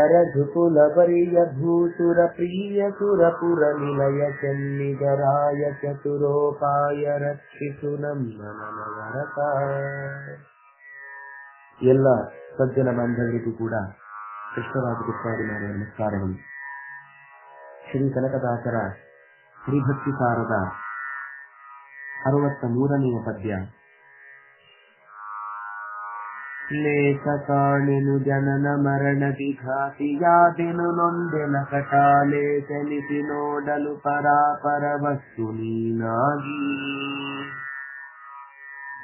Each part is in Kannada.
रायरघुकुलवर्य भूसुरप्रियसुरपुरनिलय चन्निजराय ಚತುರೋಪಾಯ ರಕ್ಷಿಸು ನಮ್ಮ ನವರತ ಎಲ್ಲ ಸಜ್ಜನ ಬಾಂಧವರಿಗೂ ಕೂಡ ಕೃಷ್ಣರಾಜ ಗುಪ್ತಾದಿ ಮಾಡುವ ನಮಸ್ಕಾರಗಳು ಶ್ರೀ ಕನಕದಾಸರ ಶ್ರೀಭಕ್ತಿ ಸಾರದ ಅರವತ್ತ ಮೂರನೆಯ ಪದ್ಯ ಲೇಖ ಕಾಣೆನು ಜನನ ಮರಣದಿ ಘಾತಿಯಾದೆನು ನೊಂದೆನ ಕಟಾಲೆ ಚಲಿಸಿ ನೋಡಲು ಪರಾಪರ ವಸ್ತು ನೀನಾಗಿ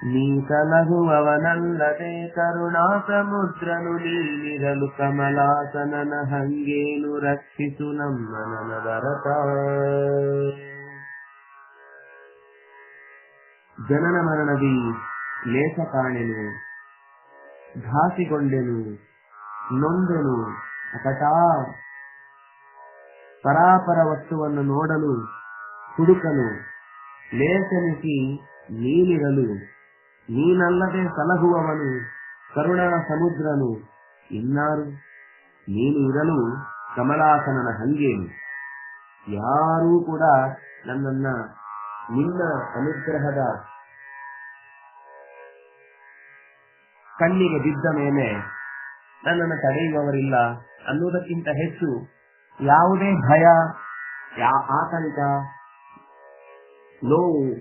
ನೀ ಸಲಹುವವನಲ್ಲದೆ ಕರುಣಾ ಸಮುದ್ರನು ನೀನಿರಲು ಕಮಲಾಸನನ ಹಂಗೇನು ರಕ್ಷಿಸು ನಮ್ಮ ನನವರತ ಜನನ ಮರಣದಿ ಲೇಖ ಕಾಣೆನು ಘಾಸಿಗೊಂಡೆನು, ನೊಂದೆನು ಅಕಟಾ ಪರಾಪರ ವಸ್ತುವನ್ನು ನೋಡಲು ಹುಡುಕಲು, ಲೇಸನಿಸಿ ನೀನಿರಲು, ನೀನಲ್ಲದೆ ಸಲಹುವವನು ಕರುಣಾ ಸಮುದ್ರನು. ಇನ್ನಾರು ನೀನು ಇರಲು ಕಮಲಾಸನನ ಹಂಗೇನು? ಯಾರೂ ಕೂಡ ನನ್ನನ್ನ ನಿನ್ನ ಅನುಗ್ರಹದ ಕಣ್ಣಿಗೆ ಬಿದ್ದ ಮೇಲೆ ನನ್ನನ್ನು ತಡೆಯುವವರಿಲ್ಲ ಅನ್ನುವುದಕ್ಕಿಂತ ಹೆಚ್ಚು ಯಾವುದೇ ಭಯ ಆತಂಕ, ನೋವು,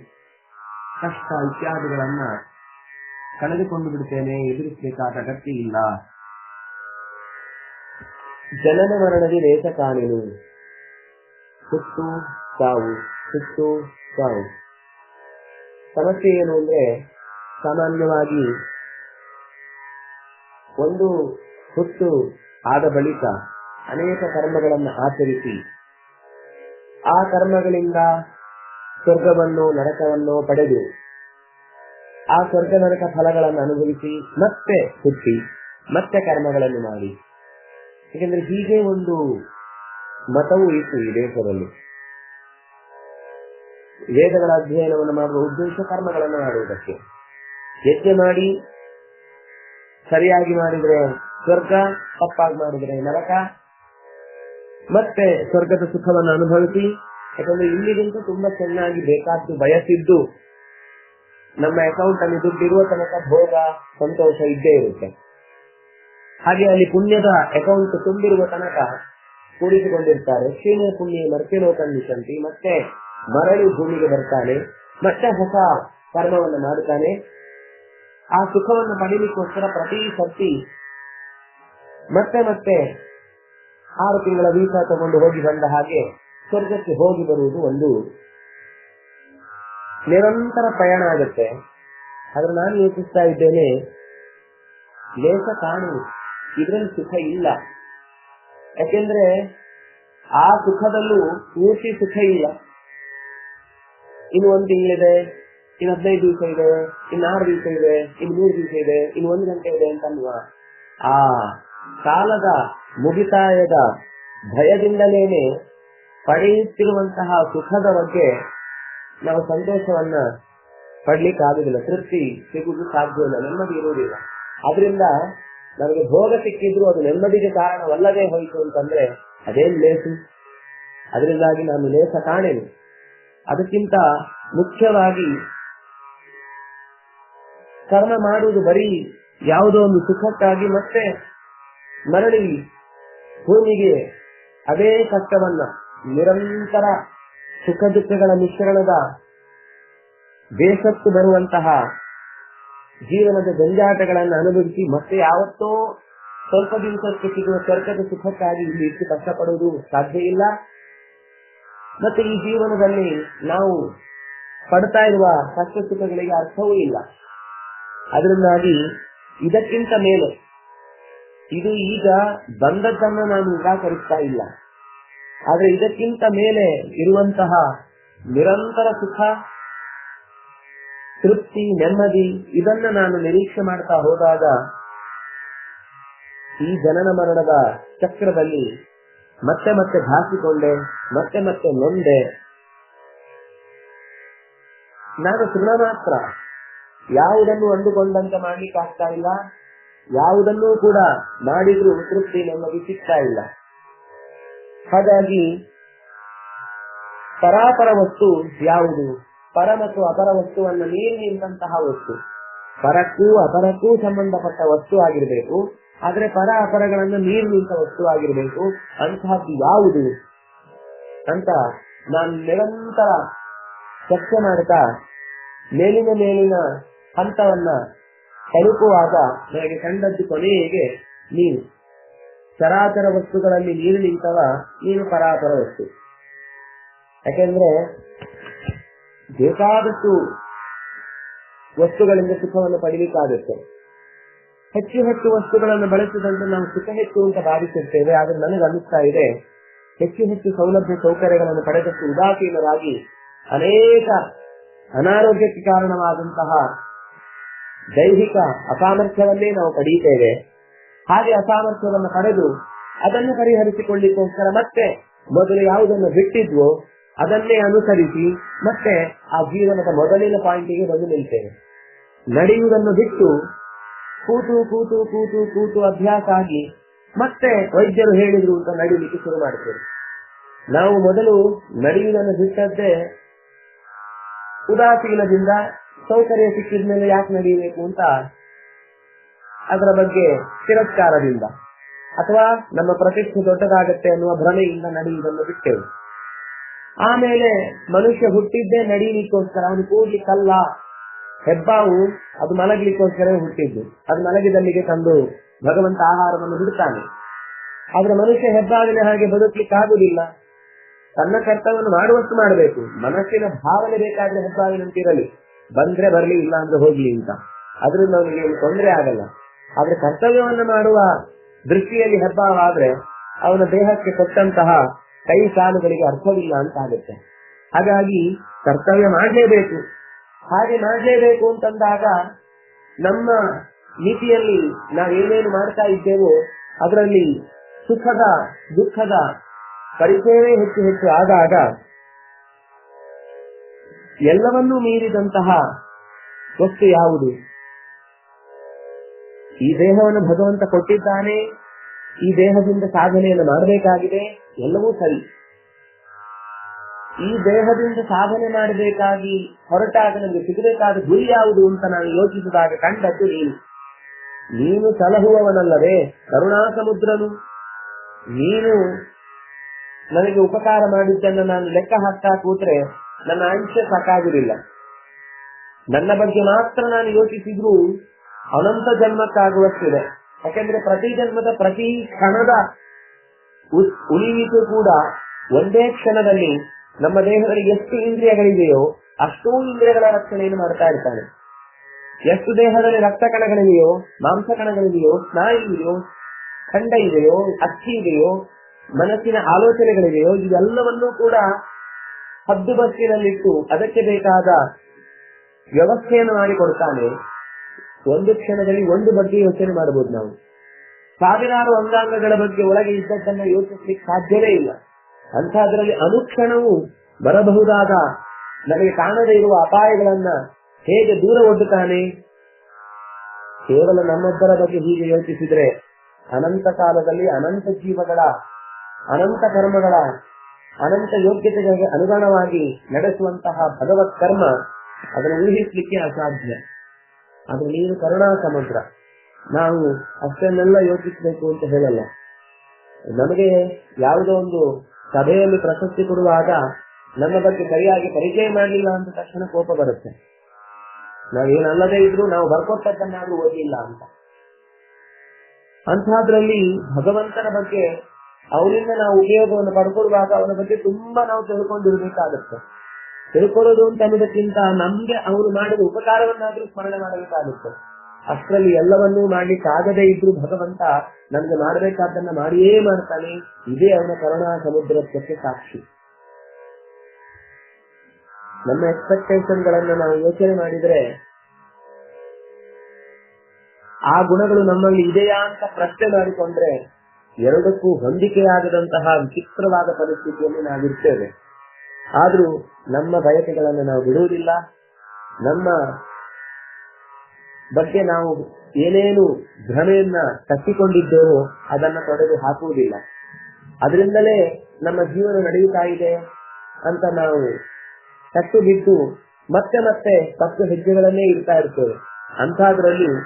ಕಷ್ಟ ಇತ್ಯಾದಿಗಳನ್ನ ಕಳೆದುಕೊಂಡು ಬಿಡುತ್ತೇನೆ ಎದುರಿಸಬೇಕಾದ ಅಗತ್ಯ ಇಲ್ಲ. ಜನನ ಮರಣದಿ ರೇತ ಕಾಣೆನು ಹುಟ್ಟು ಸಾವು ಸುತ್ತು ಸಾವು. ಸಮಸ್ಯೆ ಏನು ಅಂದ್ರೆ ಸಾಮಾನ್ಯವಾಗಿ ಒಂದು ಹುಟ್ಟು ಆದ ಬಳಿಕ ಅನೇಕ ಕರ್ಮಗಳನ್ನು ಆಚರಿಸಿ, ಆ ಕರ್ಮಗಳಿಂದ ಸ್ವರ್ಗವನ್ನು ನರಕವನ್ನು ಪಡೆದು, ಆ ಸ್ವರ್ಗ ನರಕ ಫಲಗಳನ್ನು ಅನುಭವಿಸಿ, ಮತ್ತೆ ಹುಟ್ಟಿ, ಮತ್ತೆ ಕರ್ಮಗಳನ್ನು ಮಾಡಿ. ಏಕೆಂದ್ರೆ ಹೀಗೆ ಒಂದು ಮತವು ಇತ್ತು ಈ ದೇಶದಲ್ಲಿ. ವೇದಗಳ ಅಧ್ಯಯನವನ್ನು ಮಾಡುವ ಉದ್ದೇಶ ಕರ್ಮಗಳನ್ನು ಮಾಡುವುದಕ್ಕೆ. ಯಜ್ಞ ಮಾಡಿ ಸರಿಯಾಗಿ ಮಾಡಿದ್ರೆ ಸ್ವರ್ಗ, ತಪ್ಪಾಗಿ ಮಾಡಿದ್ರೆ ನರಕ. ಮತ್ತೆ ಸ್ವರ್ಗದ ಸುಖವನ್ನು ಅನುಭವಿಸಿ. ಯಾಕಂದ್ರೆ ಇಲ್ಲಿಗಿಂತ ತುಂಬಾ ಚೆನ್ನಾಗಿ ಬೇಕಾದ್ದು ಬಯಸಿದ್ದು ನಮ್ಮ ಅಕೌಂಟ್ ಅಲ್ಲಿ ದುಡ್ಡಿರುವ ತನಕ ಭೋಗ, ಸಂತೋಷ ಇದ್ದೇ ಇರುತ್ತೆ. ಹಾಗೆ ಅಲ್ಲಿ ಪುಣ್ಯದ ಅಕೌಂಟ್ ತುಂಬಿರುವ ತನಕ ಕೂಡಿಸಿಕೊಂಡಿರ್ತಾರೆ. ಶ್ರೀನ ಪುಣ್ಯ ಮರ್ತಿಲೋ ಕಂಡಿಸಂತಿ ಮತ್ತೆ ಮರಳಿ ಭೂಮಿಗೆ ಬರ್ತಾನೆ. ಮತ್ತೆ ಹೊಸ ಕರ್ಮವನ್ನು ಮಾಡುತ್ತಾನೆ. ಆ ಸುಖವನ್ನು ಪಡೀಲಿಕ್ಕೋಸ್ಕರ ಪ್ರತಿ ಸರ್ತಿ ಮತ್ತೆ ಮತ್ತೆ ಆರು ತಿಂಗಳ ವೀಸಾ ತಗೊಂಡು ಹೋಗಿ ಬಂದ ಹಾಗೆ ಸ್ವರ್ಗಕ್ಕೆ ಹೋಗಿ ಬರುವುದು ಒಂದು ನಿರಂತರ ಪ್ರಯಾಣ ಆಗುತ್ತೆ. ಆದ್ರೆ ನಾನು ಯೋಚಿಸ್ತಾ ಇದ್ದೇನೆ ಲೇಸ ಕಾಣು ಇದ್ರಲ್ಲಿ ಸುಖ ಇಲ್ಲ. ಯಾಕೆಂದ್ರೆ ಆ ಸುಖದಲ್ಲೂ ಪೂರ್ತಿ ಸುಖ ಇಲ್ಲ. ಇನ್ನು ಒಂದು ತಿಂಗಳಿದೆ ಇನ್ನು ಹದಿನೈದು ದಿವಸ ಇದೆ ಇನ್ ಆರು ದಿವಸ ಇದೆ ಇನ್ ಮೂರು ದಿವಸ ಇದೆ ಇನ್ ಒಂದು ಗಂಟೆ ಇದೆ ಅಂತ ಅನ್ನುವ ಆ ಕಾಲದ ಮುಗಿತಾಯದ ಭಯದಿಂದಲೇನೆ ಪಡೆಯುತ್ತಿರುವಂತಹ ಸುಖದ ಬಗ್ಗೆ ನಾವು ಸಂತೋಷವನ್ನ ಪಡ್ಲಿಕ್ಕೆ ಆಗುದಿಲ್ಲ ತೃಪ್ತಿ ಸಿಗುವುದು ಸಾಧ್ಯವಿಲ್ಲ ನೆಮ್ಮದಿ ಇರುವುದಿಲ್ಲ. ಅದರಿಂದ ನಮಗೆ ಭೋಗ ಸಿಕ್ಕಿದ್ರು ಅದು ನೆಮ್ಮದಿಗೆ ಕಾರಣವಲ್ಲದೆ ಹೋಯಿತು ಅಂತಂದ್ರೆ ಅದೇನ್ ಲೇಸು? ಅದರಿಂದಾಗಿ ನಾನು ಲೇಸ ಕಾಣೆನು. ಅದಕ್ಕಿಂತ ಮುಖ್ಯವಾಗಿ ಕರ್ಮ ಮಾಡುವುದು ಬರೀ ಯಾವುದೋ ಒಂದು ಸುಖಕ್ಕಾಗಿ ಮತ್ತೆ ಮರಳಿ ಭೂಮಿಗೆ ಅದೇ ಕಷ್ಟವನ್ನ, ನಿರಂತರ ಸುಖ ದುಃಖಗಳ ಮಿಶ್ರಣದ ಬೇಸತ್ತು ಬರುವಂತಹ ಜೀವನದ ಜಂಜಾಟಗಳನ್ನು ಅನುಭವಿಸಿ ಮತ್ತೆ ಯಾವತ್ತೋ ಸ್ವಲ್ಪ ದಿವಸಕ್ಕೆ ಸಿಗುವ ಸ್ವರ್ಗದ ಸುಖಕ್ಕಾಗಿ ಇಲ್ಲಿ ಹೆಚ್ಚು ಕಷ್ಟಪಡುವುದು ಸಾಧ್ಯ ಇಲ್ಲ. ಮತ್ತೆ ಈ ಜೀವನದಲ್ಲಿ ನಾವು ಪಡ್ತಾ ಇರುವ ಕಷ್ಟ ಸುಖಗಳಿಗೆ ಅರ್ಥವೂ ಇಲ್ಲ. ಅದರಿಂದಾಗಿ ಇದಕ್ಕಿಂತ ಮೇಲೆ ಇದು ಈಗ ಬಂದದ್ದನ್ನು ನಾನು ನಿರಾಕರಿಸ್ತಾ ಇಲ್ಲ. ಆದ್ರೆ ಇದಕ್ಕಿಂತ ಮೇಲೆ ಇರುವಂತಹ ನಿರಂತರ ಸುಖ, ತೃಪ್ತಿ, ನೆಮ್ಮದಿ, ಇದನ್ನ ನಾನು ನಿರೀಕ್ಷೆ ಮಾಡ್ತಾ ಹೋದಾಗ ಈ ಜನನ ಮರಣದ ಚಕ್ರದಲ್ಲಿ ಮತ್ತೆ ಮತ್ತೆ ಭಾಸಿಕೊಂಡೆ ಮತ್ತೆ ಮತ್ತೆ ನೊಂದೆ. ನಾನು ಸುಣ ಮಾತ್ರ. ಯಾವುದನ್ನು ಅಂದುಕೊಂಡಂತೆ ಮಾಡ್ಲಿಕ್ಕೆ ಆಗ್ತಾ ಇಲ್ಲ. ಯಾವುದನ್ನೂ ಕೂಡ ಮಾಡಿದ್ರು ತೃಪ್ತಿ ನಮಗೆ ಸಿಗ್ತಾ ಇಲ್ಲ. ಹಾಗಾಗಿ ಪರಾಪರ ವಸ್ತು ಯಾವುದು? ಪರ ಮತ್ತು ಅಪರ ವಸ್ತುವನ್ನು ಮೀರಿ ನಿಂತಹ ವಸ್ತು. ಪರಕ್ಕೂ ಅಪರಕ್ಕೂ ಸಂಬಂಧಪಟ್ಟ ವಸ್ತು ಆಗಿರಬೇಕು. ಆದ್ರೆ ಪರ ಅಪರಗಳನ್ನು ಮೀರಿ ನಿಂತ ವಸ್ತು ಆಗಿರಬೇಕು. ಅಂತಹದ್ದು ಯಾವುದು? ಅಂತ ನಾನು ನಿರಂತರ ಚರ್ಚೆ ಮಾಡ್ತಾ ಮೇಲಿನ ಮೇಲಿನ ಹಂತವನ್ನ ತಲುಪುವಾಗ ನನಗೆ ಕಂಡದ್ದು ಕೊನೆಗೆ ನೀನು ಚರಾಚರ ವಸ್ತುಗಳಲ್ಲಿ ನೀರು ನಿಂತವ ನೀನು ಪರಾಚರ ವಸ್ತು. ಯಾಕೆಂದ್ರೆ ಬೇಕಾದಷ್ಟು ವಸ್ತುಗಳಿಂದ ಸುಖವನ್ನು ಪಡಿಲಿಕ್ಕಾಗುತ್ತೆ. ಹೆಚ್ಚು ಹೆಚ್ಚು ವಸ್ತುಗಳನ್ನು ಬಳಸಿದಂತೆ ನಾವು ಸುಖ ಹೆಚ್ಚು ಅಂತ ಭಾವಿಸಿರ್ತೇವೆ ಆದ್ರೆ ನನಗೆ ಅನ್ನಿಸ್ತಾ ಇದೆ, ಹೆಚ್ಚು ಹೆಚ್ಚು ಸೌಲಭ್ಯ ಸೌಕರ್ಯಗಳನ್ನು ಪಡೆದಷ್ಟು ಉದಾಸೀನರಾಗಿ ಅನೇಕ ಅನಾರೋಗ್ಯಕ್ಕೆ ಕಾರಣವಾದಂತಹ ದೈಹಿಕ ಅಸಾಮರ್ಥ್ಯವನ್ನೇ ನಾವು ಪಡೆಯುತ್ತೇವೆ ಹಾಗೆ ಅಸಾಮರ್ಥ್ಯವನ್ನು ಪಡೆದು ಅದನ್ನು ಪರಿಹರಿಸಿಕೊಳ್ಳಿಕ್ಕೋಸ್ಕರ ಮತ್ತೆ ಮೊದಲು ಯಾವುದನ್ನು ಬಿಟ್ಟಿದ್ವೋ ಅದನ್ನೇ ಅನುಸರಿಸಿ ಮತ್ತೆ ಆ ಜೀವನದ ಮೊದಲಿನ ಪಾಯಿಂಟಿಗೆ ಬಂದು ನಿಲ್ತೇವೆ. ನಡೆಯುವುದನ್ನು ಬಿಟ್ಟು ಕೂತು ಕೂತು ಕೂತು ಕೂತು ಅಭ್ಯಾಸ ಆಗಿ ಮತ್ತೆ ವೈದ್ಯರು ಹೇಳಿದ್ರು ಅಂತ ನಡೀಲಿಕ್ಕೆ ಶುರು ಮಾಡ್ತೇವೆ. ನಾವು ಮೊದಲು ನಡೆಯುವುದನ್ನು ಬಿಟ್ಟದ್ದೇ ಉದಾಸೀನದಿಂದ ಸೌಕರ್ಯ ಸಿಕ್ಕಿದ ಮೇಲೆ ಯಾಕೆ ನಡೆಯಬೇಕು ಅಂತ ಅದರ ಬಗ್ಗೆ ತಿರಸ್ಕಾರದಿಂದ ಅಥವಾ ನಮ್ಮ ಪ್ರತಿಷ್ಠೆ ದೊಡ್ಡದಾಗತ್ತೆ ಅನ್ನುವ ಭ್ರಮೆಯಿಂದ ನಡೆಯುವುದನ್ನು ಬಿಟ್ಟೆವು. ಆಮೇಲೆ ಮನುಷ್ಯ ಹುಟ್ಟಿದ್ದೇ ನಡೀಲಿಕ್ಕೋಸ್ಕರ ಅವನು ಕೂಡ್ಲಿಕ್ಕಲ್ಲ ಹೆಬ್ಬಾವು, ಅದು ಮಲಗಲಿಕ್ಕೋಸ್ಕರ ಹುಟ್ಟಿದ್ದು. ಅದು ಮಲಗಿದಲ್ಲಿಗೆ ತಂದು ಭಗವಂತ ಆಹಾರವನ್ನು ಬಿಡ್ತಾನೆ. ಆದ್ರೆ ಮನುಷ್ಯ ಹೆಬ್ಬಾವಿನ ಹಾಗೆ ಬದುಕಲಿಕ್ಕಾಗುವುದಿಲ್ಲ ತನ್ನ ಕರ್ತವ್ಯವನ್ನು ಮಾಡುವಷ್ಟು ಮಾಡಬೇಕು. ಮನಸ್ಸಿನ ಭಾವನೆ ಬೇಕಾದ್ರೆ ಹೆಬ್ಬಾವಿನಂತಿರಲಿ ಬಂದ್ರೆ ಬರಲಿ, ಇಲ್ಲ ಅಂದ್ರೆ ಹೋಗ್ಲಿ ಅಂತ. ಅದರಿಂದ ಅವನಿಗೆ ತೊಂದರೆ ಆಗಲ್ಲ. ಆದ್ರೆ ಕರ್ತವ್ಯವನ್ನು ಮಾಡುವ ದೃಷ್ಟಿಯಲ್ಲಿ ಹೆಬ್ಬಾವಾದ್ರೆ ಅವನ ದೇಹಕ್ಕೆ ಕೊಟ್ಟಂತಹ ಕೈ ಸಾಲುಗಳಿಗೆ ಅರ್ಥವಿಲ್ಲ ಅಂತ ಆಗುತ್ತೆ. ಹಾಗಾಗಿ ಕರ್ತವ್ಯ ಮಾಡಲೇಬೇಕು. ಹಾಗೆ ಮಾಡಲೇಬೇಕು ಅಂತಂದಾಗ ನಮ್ಮ ನೀತಿಯಲ್ಲಿ ನಾವೇನೇನು ಮಾಡ್ತಾ ಇದ್ದೇವೋ ಅದರಲ್ಲಿ ಸುಖದ, ದುಃಖದ ಪರಿಚಯವೇ ಹೆಚ್ಚು ಹೆಚ್ಚು ಆದಾಗ ಎಲ್ಲವನ್ನೂ ಮೀರಿದಂತಹ ವಸ್ತು ಯಾವುದು? ಈ ದೇಹವನ್ನು ಭಗವಂತ ಕೊಟ್ಟಿದ್ದಾನೆ, ಈ ದೇಹದಿಂದ ಸಾಧನೆಯನ್ನು ಮಾಡಬೇಕಾಗಿದೆ, ಎಲ್ಲವೂ ಸರಿ. ಈ ದೇಹದಿಂದ ಸಾಧನೆ ಮಾಡಬೇಕಾಗಿ ಹೊರಟಾಗ ನನಗೆ ಸಿಗಬೇಕಾದ ಗುರಿ ಯಾವುದು ಅಂತ ನಾನು ಯೋಚಿಸಿದಾಗ ಕಂಡದ್ದು ನೀನು. ನೀನು ಸಲಹುವವನಲ್ಲವೇ ಕರುಣಾ ಸಮುದ್ರನು ನೀನು ನನಗೆ ಉಪಕಾರ ಮಾಡಿದ್ದನ್ನು ನಾನು ಲೆಕ್ಕ ಹಾಕ್ತಾ ಕೂತ್ರೆ ನನ್ನ ಆಯುಷ್ಯ ಸಾಕಾಗುವುದಿಲ್ಲ. ನನ್ನ ಬಗ್ಗೆ ಮಾತ್ರ ನಾನು ಯೋಚಿಸಿದ್ರು ಅನಂತ ಜನ್ಮಕ್ಕಾಗುವಷ್ಟಿದೆ. ಯಾಕೆಂದ್ರೆ ಪ್ರತಿ ಜನ್ಮದ ಪ್ರತಿ ಕ್ಷಣದ ಉಳಿಯಿತು ಕೂಡ ಒಂದೇ ಕ್ಷಣದಲ್ಲಿ ನಮ್ಮ ದೇಹದಲ್ಲಿ ಎಷ್ಟು ಇಂದ್ರಿಯಗಳಿದೆಯೋ ಅಷ್ಟೂ ಇಂದ್ರಿಯಗಳ ರಕ್ಷಣೆಯನ್ನು ಮಾಡ್ತಾ ಇರ್ತಾನೆ. ಎಷ್ಟು ದೇಹದಲ್ಲಿ ರಕ್ತ ಕಣಗಳಿದೆಯೋ, ಮಾಂಸ ಕಣಗಳಿದೆಯೋ, ಸ್ನಾಯು ಇದೆಯೋ, ಖಂಡ ಇದೆಯೋ, ಅಕ್ಕಿ ಇದೆಯೋ ಮನಸ್ಸಿನ ಆಲೋಚನೆಗಳಿವೆಯೋ ಇದೆಲ್ಲವನ್ನೂ ಕೂಡ ಹದ್ದುಬಸ್ತಿನಲ್ಲಿಟ್ಟು ಅದಕ್ಕೆ ಬೇಕಾದ ವ್ಯವಸ್ಥೆಯನ್ನು ಮಾಡಿಕೊಡ್ತಾನೆ. ಒಂದು ಕ್ಷಣದಲ್ಲಿ ಒಂದು ಬಗ್ಗೆ ಯೋಚನೆ ಮಾಡಬಹುದು ನಾವು. ಸಾವಿರಾರು ಅಂಗಾಂಗಗಳ ಬಗ್ಗೆ ಒಳಗೆ ಇದ್ದದ್ದನ್ನ ಯೋಚಿಸ್ಲಿಕ್ಕೆ ಸಾಧ್ಯವೇ ಇಲ್ಲ. ಅಂತ ಅದರಲ್ಲಿ ಅನುಕ್ಷಣವೂ ಬರಬಹುದಾದ, ನಮಗೆ ಕಾಣದೇ ಇರುವ ಅಪಾಯಗಳನ್ನ ಹೇಗೆ ದೂರ ಒಡ್ಡುತ್ತಾನೆ? ಕೇವಲ ನಮ್ಮೊಬ್ಬರ ಬಗ್ಗೆ ಹೀಗೆ ಯೋಚಿಸಿದ್ರೆ ಅನಂತ ಕಾಲದಲ್ಲಿ ಅನಂತ ಜೀವಗಳ ಅನಂತ ಕರ್ಮಗಳ ಅನಂತ ಯೋಗ್ಯತೆಗಳಿಗೆ ಅನುಗುಣವಾಗಿ ನಡೆಸುವಂತಹ ಭಗವತ್ ಕರ್ಮ ಅದನ್ನು ಊಹಿಸಲಿಕ್ಕೆ ಅಸಾಧ್ಯ. ಅದು ನೀನು ಕರುಣಾ ಸಮುದ್ರ ನಾವು ಅಷ್ಟನ್ನೆಲ್ಲ ಯೋಚಿಸಬೇಕು ಅಂತ ಹೇಳಲ್ಲ. ನಮಗೆ ಯಾವುದೋ ಒಂದು ಸಭೆಯಲ್ಲಿ ಪ್ರಶಸ್ತಿ ಕೊಡುವಾಗ ನಮ್ಮ ಬಗ್ಗೆ ಸರಿಯಾಗಿ ಪರಿಚಯ ಮಾಡಲಿಲ್ಲ ಅಂತ ತಕ್ಷಣ ಕೋಪ ಬರುತ್ತೆ. ನಾವೇನಲ್ಲದೇ ಇದ್ರು ನಾವು ಬರ್ಕೊಟ್ಟದ್ದನ್ನಾದ್ರೂ ಓದಿಲ್ಲ ಅಂತ. ಅಂತಹದ್ರಲ್ಲಿ ಭಗವಂತನ ಬಗ್ಗೆ ಅವನಿಂದ ನಾವು ಉಪಯೋಗವನ್ನು ಪಡ್ಕೊಡುವಾಗ ಅವನ ಬಗ್ಗೆ ತುಂಬಾ ನಾವು ತಿಳ್ಕೊಂಡಿರ್ಬೇಕಾಗುತ್ತೆ. ತಿಳ್ಕೊಳ್ಳೋದು ಅಂತ ಅನ್ನೋದಕ್ಕಿಂತ ನಮ್ಗೆ ಅವರು ಮಾಡಿದ ಉಪಕಾರವನ್ನಾದ್ರೂ ಸ್ಮರಣೆ ಮಾಡಬೇಕಾಗುತ್ತೆ. ಅಷ್ಟರಲ್ಲಿ ಎಲ್ಲವನ್ನೂ ಮಾಡ್ಲಿಕ್ಕೆ ಆಗದೇ ಇದ್ರು ಭಗವಂತ ನಮ್ಗೆ ಮಾಡಬೇಕಾದ್ದನ್ನ ಮಾಡಿಯೇ ಮಾಡ್ತಾನೆ. ಇದೇ ಅವನ ಕರುಣಾ ಸಮುದ್ರತ್ವಕ್ಕೆ ಸಾಕ್ಷಿ. ನಮ್ಮ ಎಕ್ಸ್ಪೆಕ್ಟೇಷನ್ ಗಳನ್ನ ನಾವು ಯೋಚನೆ ಮಾಡಿದ್ರೆ ಆ ಗುಣಗಳು ನಮ್ಮಲ್ಲಿ ಇದೆಯಾ ಅಂತ ಪ್ರಶ್ನೆ ಮಾಡಿಕೊಂಡ್ರೆ ಎರಡಕ್ಕೂ ಹೊಂದಿಕೆಯಾಗದಂತಹ ವಿಚಿತ್ರವಾದ ಪರಿಸ್ಥಿತಿಯಲ್ಲಿ ನಾವಿರ್ತೇವೆ. ಆದ್ರೂ ನಮ್ಮ ಬಯಕೆಗಳನ್ನು ನಾವು ಬಿಡುವುದಿಲ್ಲ. ನಮ್ಮ ಬಗ್ಗೆ ನಾವು ಏನೇನು ಭ್ರಮೆಯನ್ನ ಕಟ್ಟಿಕೊಂಡಿದ್ದೇವೋ ಅದನ್ನ ತೊಡೆದು ಹಾಕುವುದಿಲ್ಲ. ಅದರಿಂದಲೇ ನಮ್ಮ ಜೀವನ ನಡೆಯುತ್ತಾ ಇದೆ ಅಂತ ನಾವು ಕಟ್ಟು ಬಿದ್ದು ಮತ್ತೆ ಮತ್ತೆ ತಪ್ಪು ಹೆಜ್ಜೆಗಳನ್ನೇ ಇರ್ತಾ ಇರ್ತೇವೆ. ಅಂಥದ್ರಲ್ಲಿ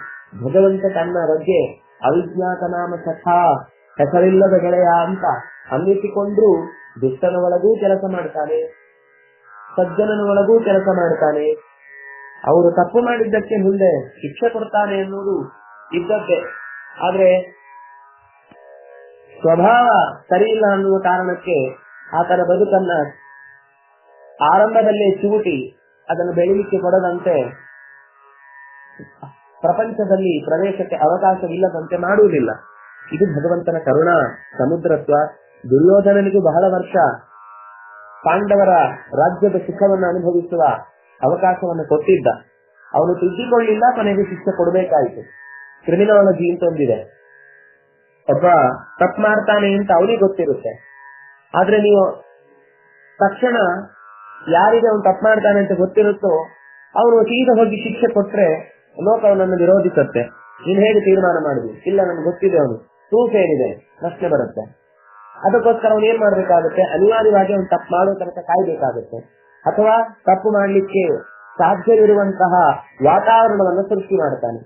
ಭಗವಂತ ತನ್ನ ಬಗ್ಗೆ ಅವಿಜ್ಞಾತನಾಮ ಸಖಾ ಹೆಸರಿಲ್ಲದ ಗೆಳೆಯ ಅಂತ ಅನ್ನಿಸಿಕೊಂಡ್ರು ದುಷ್ಟನ ಒಳಗೂ ಕೆಲಸ ಮಾಡ್ತಾನೆ, ಸಜ್ಜನನ ಒಳಗೂ ಕೆಲಸ ಮಾಡ್ತಾನೆ. ಅವರು ತಪ್ಪು ಮಾಡಿದ್ದಕ್ಕೆ ಮುಂದೆ ಶಿಕ್ಷೆ ಕೊಡ್ತಾನೆ ಎನ್ನುವುದು ಇದ್ದದ್ದೇ. ಆದ್ರೆ ಸ್ವಭಾವ ಸರಿಯಿಲ್ಲ ಅನ್ನುವ ಕಾರಣಕ್ಕೆ ಆತನ ಬದುಕನ್ನ ಆರಂಭದಲ್ಲೇ ಚೂಟಿ, ಅದನ್ನು ಬೆಳಿಲಿಕ್ಕೆ ಕೊಡದಂತೆ ಪ್ರಪಂಚದಲ್ಲಿ ಪ್ರವೇಶಕ್ಕೆ ಅವಕಾಶವಿಲ್ಲದಂತೆ ಮಾಡುವುದಿಲ್ಲ. ಇದು ಭಗವಂತನ ಕರುಣ, ಸಮುದ್ರತ್ವ, ದುರ್ಯೋಧನನಿಗೂ ಬಹಳ ವರ್ಷ. ಪಾಂಡವರ ರಾಜ್ಯದ ಸುಖವನ್ನು ಅನುಭವಿಸುವ ಅವಕಾಶವನ್ನು ಕೊಟ್ಟಿದ್ದ. ಅವನು ತಿದ್ದಿಕೊಳ್ಳಿಲ್ಲ, ಕೊನೆಗೆ ಶಿಕ್ಷೆ ಕೊಡಬೇಕಾಯಿತು. ಕ್ರಿಮಿನಾಲಜಿ ಅಂತ ಒಂದಿದೆ ಒಬ್ಬ ತಪ್ಪು ಮಾಡ್ತಾನೆ ಅಂತ ಅವನಿಗೆ ಗೊತ್ತಿರುತ್ತೆ. ಆದ್ರೆ ನೀವು ತಕ್ಷಣ ಯಾರಿಗೆ ಅವನು ತಪ್ಪು ಮಾಡ್ತಾನೆ ಅಂತ ಗೊತ್ತಿರುತ್ತೋ, ಅವನು ಸೀದಾ ಹೋಗಿ ಶಿಕ್ಷೆ ಕೊಟ್ರೆ ಲೋಕ ಅವನನ್ನು ವಿರೋಧಿಸುತ್ತೆ. ನೀನ್ ಹೇಗೆ ತೀರ್ಮಾನ ಮಾಡಿದ್ವಿ ಇಲ್ಲ, ನನ್ಗೆ ಗೊತ್ತಿದೆ ಅವನು. ಪ್ರೂಫ್ ಇದೆ ಪ್ರಶ್ನೆ ಬರುತ್ತೆ. ಅದಕ್ಕೋಸ್ಕರ ಅವನು ಏನ್ ಮಾಡ್ಬೇಕಾಗುತ್ತೆ? ಅನಿವಾರ್ಯವಾಗಿ ಅವ್ನು ತಪ್ಪು ಮಾಡೋ ತನಕ ಕಾಯ್ಬೇಕಾಗುತ್ತೆ. ಅಥವಾ ತಪ್ಪು ಮಾಡ್ಲಿಕ್ಕೆ ಸಾಧ್ಯವಿರುವಂತಹ ವಾತಾವರಣವನ್ನು ಸೃಷ್ಟಿ ಮಾಡ್ತಾನೆ.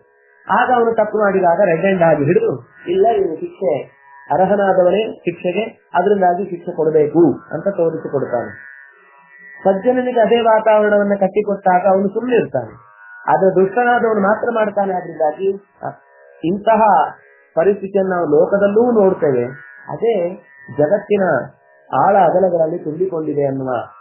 ಆಗ ಅವನು ತಪ್ಪು ಮಾಡಿದಾಗ ರೆಡ್ ಆಗಿ ಹಿಡಿದು, ಇಲ್ಲ, ಇವನು ಶಿಕ್ಷೆ, ಅರ್ಹನಾದವನೇ ಶಿಕ್ಷೆಗೆ, ಅದರಿಂದಾಗಿ ಶಿಕ್ಷೆ ಕೊಡಬೇಕು ಅಂತ ತೋರಿಸಿಕೊಡ್ತಾನೆ. ಸಜ್ಜನನಿಗೆ ಅದೇ ವಾತಾವರಣವನ್ನ ಕಟ್ಟಿಕೊಟ್ಟಾಗ ಅವನು ಸುಮ್ಮನೆ ಇರ್ತಾನೆ ಆದ್ರೆ ದುಷ್ಟನಾದವನು ಮಾತ್ರ ಮಾಡ್ತಾನೆ ಅದರಿಂದಾಗಿ ಇಂತಹ ಪರಿಸ್ಥಿತಿಯನ್ನು ನಾವು ಲೋಕದಲ್ಲೂ ನೋಡ್ತೇವೆ. ಅದೇ ಜಗತ್ತಿನ ಆಳ ಅಗಲಗಳಲ್ಲಿ ತುಂಬಿಕೊಂಡಿದೆ ಅನ್ನುವ